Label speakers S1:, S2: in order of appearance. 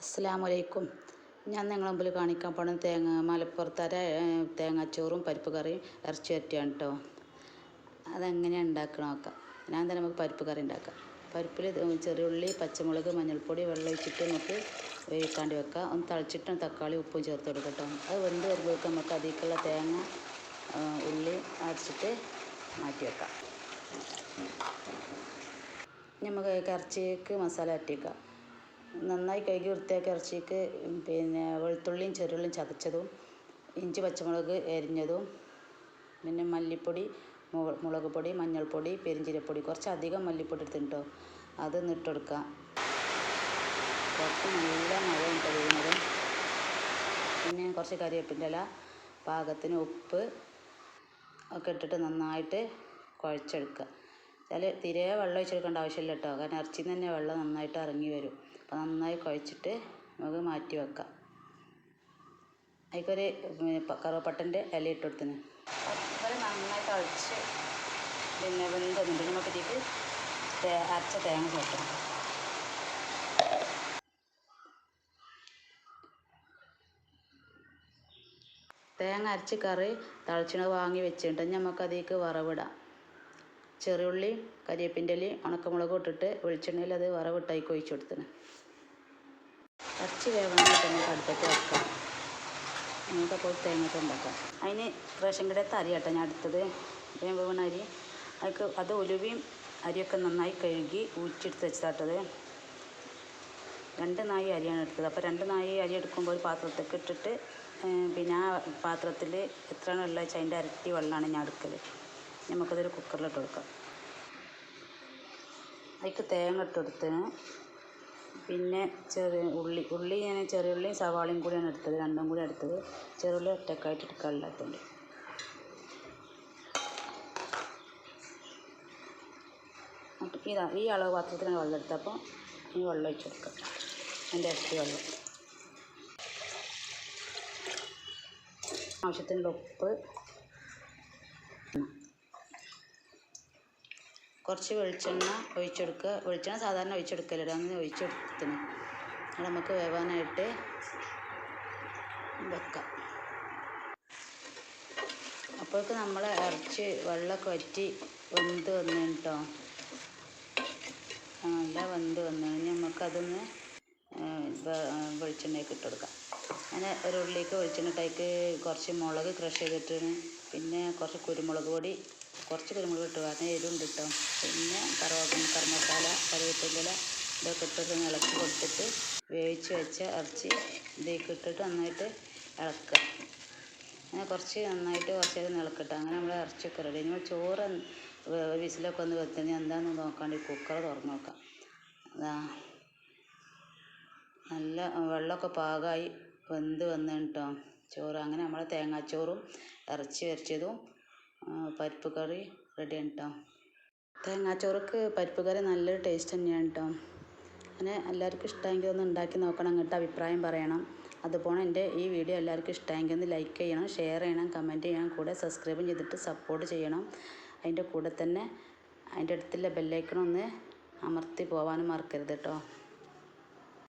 S1: അസ്സലാമു അലൈക്കും ഞാൻ നിങ്ങളെ മുമ്പിൽ കാണിക്കാൻ പോണ തേങ്ങ മലപ്പുറത്തര തേങ്ങാച്ചോറും പരിപ്പ് കറിയും ഇറച്ചി വരട്ടിയാണ് കേട്ടോ അതെങ്ങനെയാണ് ഉണ്ടാക്കണം നോക്കാം. ഞാൻ തന്നെ നമുക്ക് പരിപ്പ് കറി ഉണ്ടാക്കാം. പരിപ്പിൽ ചെറിയുള്ളി പച്ചമുളക് മഞ്ഞൾപ്പൊടി വെള്ളം ഒഴിച്ചിട്ട് നമുക്ക് വേവിക്കാണ്ട് വെക്കാം. ഒന്ന് തളിച്ചിട്ട് തക്കാളി ഉപ്പും ചേർത്ത് കൊടുക്കാം കേട്ടോ അത് വെന്ത് വരുമ്പോഴേക്കും നമുക്ക് അതിലേക്കുള്ള തേങ്ങ ഉള്ളി അരച്ചിട്ട് മാറ്റി വെക്കാം. നമുക്ക് ഇറച്ചിക്ക് മസാല അരട്ടിക്കാം നന്നായി കഴുകി വൃത്തിയാക്കിയ ഇറച്ചിക്ക് പിന്നെ വെളുത്തുള്ളിയും ചെറുള്ളിയും ചതച്ചതും ഇഞ്ചി പച്ചമുളക് എരിഞ്ഞതും പിന്നെ മല്ലിപ്പൊടി മുളക് പൊടി മഞ്ഞൾപ്പൊടി പെരിഞ്ചീരപ്പൊടി കുറച്ച് അധികം മല്ലിപ്പൊടി എടുത്തിട്ടോ അത് ഇട്ട് കൊടുക്കുക കുറച്ച് നല്ല മഴ വീണത് പിന്നെ കുറച്ച് കറിവേപ്പിന്റെ ഇല പാകത്തിന് ഉപ്പ് ഒക്കെ ഇട്ടിട്ട് നന്നായിട്ട് കുഴച്ചെടുക്കുക. ചില തീരെ വെള്ളം ഒഴിച്ചെടുക്കേണ്ട ആവശ്യമില്ല കേട്ടോ. കാരണം ഇറച്ചിയിൽ തന്നെ വെള്ളം നന്നായിട്ട് ഇറങ്ങി വരും. അപ്പോൾ നന്നായി കുഴച്ചിട്ട് നമുക്ക് മാറ്റി വെക്കാം. അതിക്കൊരു കറുവപ്പട്ടന്റെ ഇല ഇട്ട് കൊടുത്തിന്. അതുപോലെ നന്നായി കുഴച്ച് പിന്നെ വെന്തൊന്നുണ്ട് നമുക്ക് ഇതിലേക്ക് അരച്ച തേങ്ങ ചേർക്കണം. തേങ്ങ അരച്ച് കറി തളച്ചിണ വാങ്ങി വെച്ചിട്ട് നമുക്കതിലേക്ക് വറവിടാം. ചെറിയുള്ളി കരിവേപ്പിന്റെ ഇലയും ഉണക്കമുളകും ഇട്ടിട്ട് വെളിച്ചെണ്ണയിൽ അത് വറവിട്ടായിക്ക് ഒഴിച്ചു കൊടുത്തിന്. ഇറച്ചി വേവണമെങ്കിൽ തന്നെ അടുപ്പത്ത് വെക്കാം. നമുക്കപ്പോൾ തേങ്ങയൊക്കെ ഉണ്ടാക്കാം. അതിന് റേഷൻ കടയത്തെ അരി കേട്ടോ ഞാൻ അടുത്തത്. വേവണ അരി. അതൊക്കെ അത് ഉലുവയും അരിയൊക്കെ നന്നായി കഴുകി ഊറ്റിയെടുത്ത് വെച്ചതാട്ടത് രണ്ട് നായി അരിയാണ് എടുത്തത്. അപ്പോൾ രണ്ട് നായി അരി എടുക്കുമ്പോൾ ഒരു പാത്രത്തേക്ക് ഇട്ടിട്ട് പിന്നെ ആ പാത്രത്തിൽ എത്രയാണ് ഉള്ളത് വെച്ചാൽ അതിന്റെ ഇരട്ടി വെള്ളമാണ് ഞാൻ എടുക്കൽ നമുക്കതൊരു കുക്കറിലിട്ട് കൊടുക്കാം. അതിക്ക് തേങ്ങ ഇട്ട് പിന്നെ ചെറിയ ഉള്ളി ഉള്ളി ഞാൻ ചെറിയ ഉള്ളിയും സവാളയും കൂടിയാണ് എടുത്തത് രണ്ടും കൂടി എടുത്തത്. ചെറുള്ളി ഒറ്റക്കായിട്ട് എടുക്കാനില്ലാത്തതുകൊണ്ട് ഇതാ ഈ അളവ് പാത്രത്തിലാണ് വെള്ളം ഈ വെള്ളം ഒഴിച്ച് കൊടുക്കാം. എന്റെ ഇരട്ടി വെള്ളം. ആവശ്യത്തിനുള്ള ഉപ്പ് കുറച്ച് വെളിച്ചെണ്ണ ഒഴിച്ചെടുക്കുക. വെളിച്ചെണ്ണ സാധാരണ ഒഴിച്ചെടുക്കലോ അങ്ങനെ ഒഴിച്ചെടുത്തിന്. അത് നമുക്ക് വേവാനായിട്ട് വെക്കാം. അപ്പോഴേക്ക് നമ്മൾ ഇറച്ചി വെള്ളമൊക്കെ വറ്റി വെന്ത് വന്നു കേട്ടോ നല്ല വെന്ത് വന്നു ഇനി നമുക്കതൊന്ന് വെളിച്ചെണ്ണയൊക്കെ ഇട്ട് അങ്ങനെ ഒരു ഉള്ളിലേക്ക് വെളിച്ചെണ്ണ ഇട്ടേക്ക് കുറച്ച് മുളക് ക്രഷ് ചെയ്തിട്ടാണ് പിന്നെ കുറച്ച് കുരുമുളക് പൊടി കുറച്ച് കുരുമുളക് ഇട്ടു കാരണം എരിവുണ്ട് കേട്ടോ. പിന്നെ കറുവ കറി മസാല കറിവേപ്പിന്റെ ഇല ഇതൊക്കെ ഇട്ടിട്ട് ഇളക്കി കൊടുത്തിട്ട് വേവിച്ച് വെച്ച ഇറച്ചി ഇതിലേക്ക് ഇട്ടിട്ട് നന്നായിട്ട് ഇളക്കുക. അങ്ങനെ കുറച്ച് നന്നായിട്ട് കുറച്ച് നേരം ഇളക്കട്ടെ അങ്ങനെ നമ്മൾ ഇറച്ചിയൊക്കെ റെഡി. നമ്മൾ ചോറ് വിസിലൊക്കെ ഒന്ന് വെത്തിന് എന്താണെന്ന് നോക്കാണ്ട് കുക്കർ തുറന്ന് നോക്കാം. അതാ നല്ല വെള്ളമൊക്കെ പാകമായി വെന്ത് വന്നു കേട്ടോ. ചോറ്. അങ്ങനെ നമ്മൾ തേങ്ങാച്ചോറും ഇറച്ചി വരച്ചതും പരിപ്പ് കറി റെഡിയാണ് കേട്ടോ തേങ്ങാച്ചോറുക്ക് പരിപ്പ് കറി നല്ലൊരു ടേസ്റ്റ് തന്നെയാണ് കേട്ടോ അങ്ങനെ എല്ലാവർക്കും ഇഷ്ടമെങ്കിൽ ഒന്ന് ഉണ്ടാക്കി നോക്കണം അങ്ങോട്ട് അഭിപ്രായം പറയണം. അതുപോലെ എന്റെ ഈ വീഡിയോ എല്ലാവർക്കും ഇഷ്ടമെങ്കിൽ ഒന്ന് ലൈക്ക് ചെയ്യണം ഷെയർ ചെയ്യണം കമന്റ് ചെയ്യണം കൂടെ സബ്സ്ക്രൈബ് ചെയ്തിട്ട് സപ്പോർട്ട് ചെയ്യണം. അതിന്റെ കൂടെ തന്നെ അതിന്റെ അടുത്തുള്ള ബെല്ലൈക്കൺ ഒന്ന് അമർത്തി പോകാനും മറക്കരുത് കേട്ടോ